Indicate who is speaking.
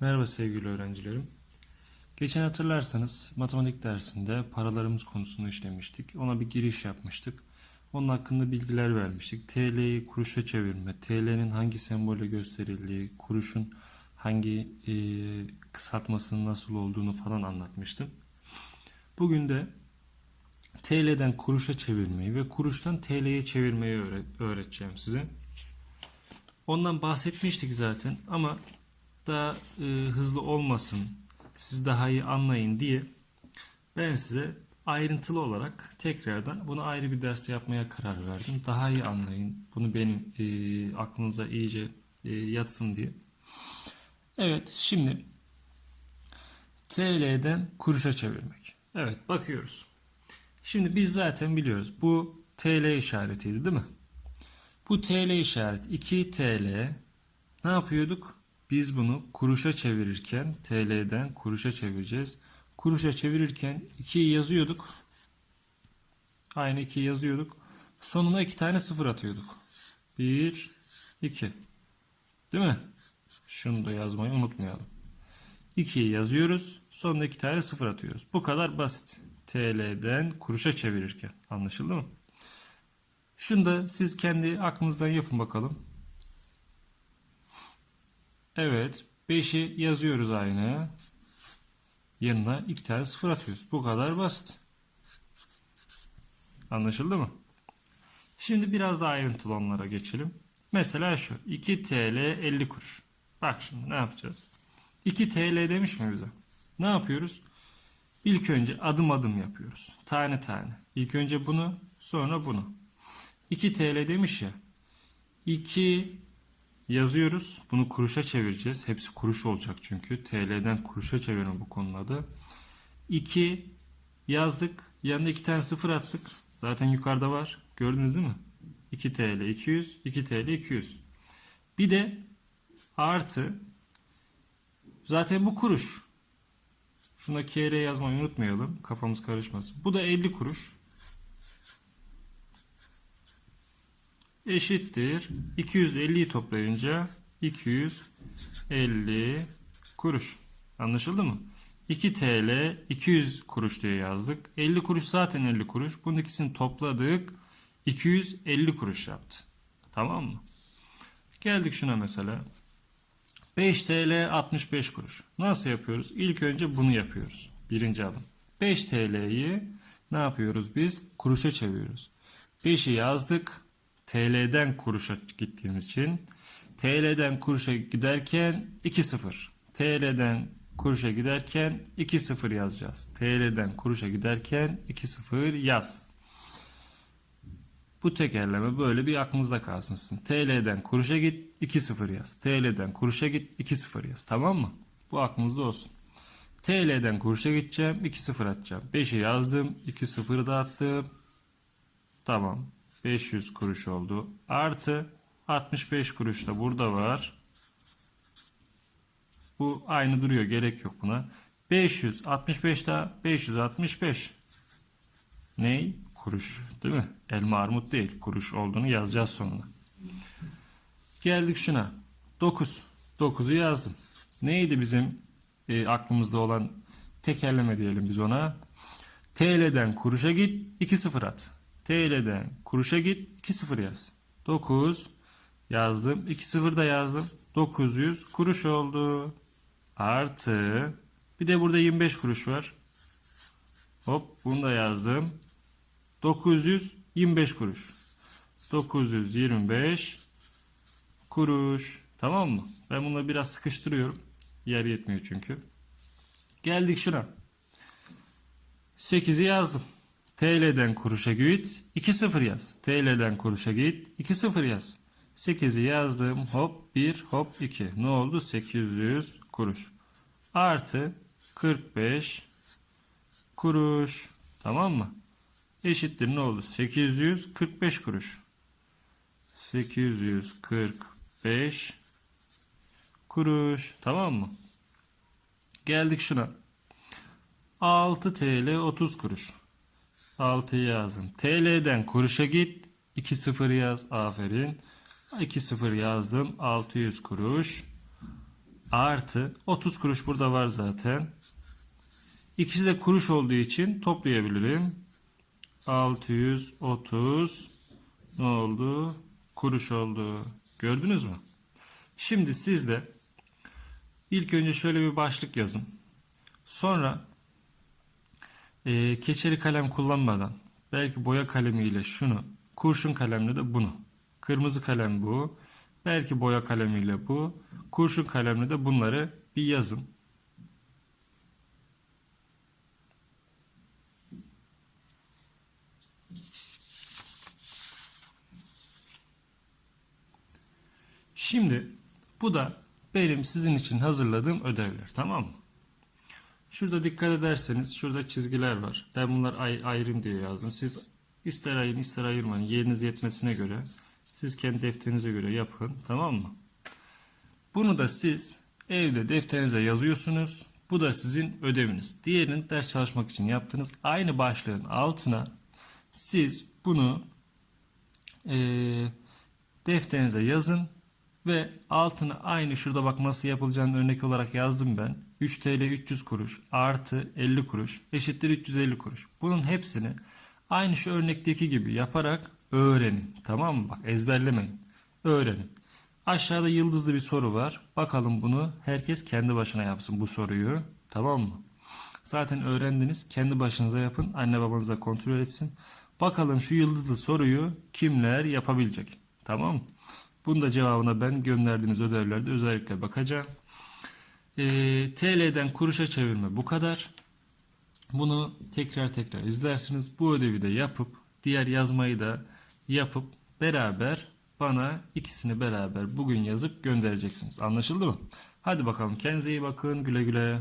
Speaker 1: Merhaba sevgili öğrencilerim. Geçen hatırlarsanız matematik dersinde paralarımız konusunu işlemiştik. Ona bir giriş yapmıştık. Onun hakkında bilgiler vermiştik. TL'yi kuruşa çevirme, TL'nin hangi sembolle gösterildiği, kuruşun hangi e, kısaltmasının nasıl olduğunu falan anlatmıştım. Bugün de TL'den kuruşa çevirmeyi ve kuruştan TL'ye çevirmeyi öğre- öğreteceğim size. Ondan bahsetmiştik zaten ama daha e, hızlı olmasın, siz daha iyi anlayın diye ben size ayrıntılı olarak tekrardan bunu ayrı bir ders yapmaya karar verdim. Daha iyi anlayın, bunu benim e, aklınıza iyice e, yatsın diye. Evet, şimdi TL'den kuruşa çevirmek. Evet, bakıyoruz. Şimdi biz zaten biliyoruz. Bu TL işaretiydi değil mi? Bu TL işareti 2 TL ne yapıyorduk? Biz bunu kuruşa çevirirken TL'den kuruşa çevireceğiz. Kuruşa çevirirken 2'yi yazıyorduk. Aynı 2'yi yazıyorduk. Sonuna 2 tane sıfır atıyorduk. 1 2. Değil mi? Şunu da yazmayı unutmayalım. 2'yi yazıyoruz. Sonuna 2 tane sıfır atıyoruz. Bu kadar basit. TL'den kuruşa çevirirken. Anlaşıldı mı? Şunu da siz kendi aklınızdan yapın bakalım. Evet. 5'i yazıyoruz aynı. Yanına 2 tane sıfır atıyoruz. Bu kadar basit. Anlaşıldı mı? Şimdi biraz daha ayrıntılı onlara geçelim. Mesela şu. 2 TL 50 kuruş. Bak şimdi ne yapacağız? 2 TL demiş mi bize? Ne yapıyoruz? İlk önce adım adım yapıyoruz. Tane tane. İlk önce bunu sonra bunu. 2 TL demiş ya. 2 yazıyoruz. Bunu kuruşa çevireceğiz. Hepsi kuruş olacak çünkü. TL'den kuruşa çevirme bu konunun adı. 2 yazdık. Yanına 2 tane sıfır attık. Zaten yukarıda var. Gördünüz değil mi? 2 TL 200, 2 TL 200. Bir de artı zaten bu kuruş. Şuna KR yazmayı unutmayalım. Kafamız karışmasın. Bu da 50 kuruş. Eşittir. 250'yi toplayınca 250 kuruş. Anlaşıldı mı? 2 TL 200 kuruş diye yazdık. 50 kuruş zaten 50 kuruş. Bunun ikisini topladık. 250 kuruş yaptı. Tamam mı? Geldik şuna mesela. 5 TL 65 kuruş. Nasıl yapıyoruz? İlk önce bunu yapıyoruz. Birinci adım. 5 TL'yi ne yapıyoruz biz? Kuruşa çeviriyoruz. 5'i yazdık. TL'den kuruşa gittiğimiz için TL'den kuruşa giderken 2 0. TL'den kuruşa giderken 2 0 yazacağız. TL'den kuruşa giderken 2 0 yaz. Bu tekerleme böyle bir aklınızda kalsın. TL'den kuruşa git 2 0 yaz. TL'den kuruşa git 2 0 yaz. Tamam mı? Bu aklınızda olsun. TL'den kuruşa gideceğim 2 0 atacağım. 5'i yazdım 2 0 da attım. Tamam. 500 kuruş oldu. Artı 65 kuruş da burada var. Bu aynı duruyor. Gerek yok buna. 565 daha 565. Ney? Kuruş. Değil mi? Elma armut değil. Kuruş olduğunu yazacağız sonuna. Geldik şuna. 9. 9'u yazdım. Neydi bizim e, aklımızda olan tekerleme diyelim biz ona. TL'den kuruşa git 2 sıfır at. TL'den kuruşa git 2 sıfır yaz. 9 yazdım. 2 sıfır da yazdım. 900 kuruş oldu. Artı bir de burada 25 kuruş var. Hop bunu da yazdım. 925 kuruş. 925 kuruş. Tamam mı? Ben bunu biraz sıkıştırıyorum. Yer yetmiyor çünkü. Geldik şuna. 8'i yazdım. TL'den kuruşa git 2 0 yaz. TL'den kuruşa git 2 0 yaz. 8'i yazdım. Hop 1 hop 2. Ne oldu? 800 kuruş. Artı 45 kuruş. Tamam mı? Eşittir ne oldu? 845 kuruş. 845 kuruş. Tamam mı? Geldik şuna. 6 TL 30 kuruş. 6 yazdım. TL'den kuruşa git. 2 0 yaz. Aferin. 2 0 yazdım. 600 kuruş. artı 30 kuruş burada var zaten. İkisi de kuruş olduğu için toplayabilirim. 630 ne oldu? Kuruş oldu. Gördünüz mü? Şimdi siz de ilk önce şöyle bir başlık yazın. Sonra e, keçeli kalem kullanmadan belki boya kalemiyle şunu, kurşun kalemle de bunu. Kırmızı kalem bu. Belki boya kalemiyle bu. Kurşun kalemle de bunları bir yazın. Şimdi bu da benim sizin için hazırladığım ödevler tamam mı? Şurada dikkat ederseniz şurada çizgiler var. Ben bunlar ay ayrım diye yazdım. Siz ister ayırın ister ayırmayın. Yeriniz yetmesine göre siz kendi defterinize göre yapın tamam mı? Bunu da siz evde defterinize yazıyorsunuz. Bu da sizin ödeviniz. Diğerini ders çalışmak için yaptınız. Aynı başlığın altına siz bunu eee defterinize yazın ve altına aynı şurada bak nasıl yapılacağını örnek olarak yazdım ben. 3 TL 300 kuruş artı 50 kuruş eşittir 350 kuruş. Bunun hepsini aynı şu örnekteki gibi yaparak öğrenin. Tamam mı? Bak ezberlemeyin. Öğrenin. Aşağıda yıldızlı bir soru var. Bakalım bunu herkes kendi başına yapsın bu soruyu. Tamam mı? Zaten öğrendiniz. Kendi başınıza yapın. Anne babanıza kontrol etsin. Bakalım şu yıldızlı soruyu kimler yapabilecek? Tamam mı? Bunun da cevabına ben gönderdiğiniz ödevlerde özellikle bakacağım. Ee, TL'den kuruşa çevirme bu kadar. Bunu tekrar tekrar izlersiniz. Bu ödevi de yapıp diğer yazmayı da yapıp beraber bana ikisini beraber bugün yazıp göndereceksiniz. Anlaşıldı mı? Hadi bakalım kendinize iyi bakın. Güle güle.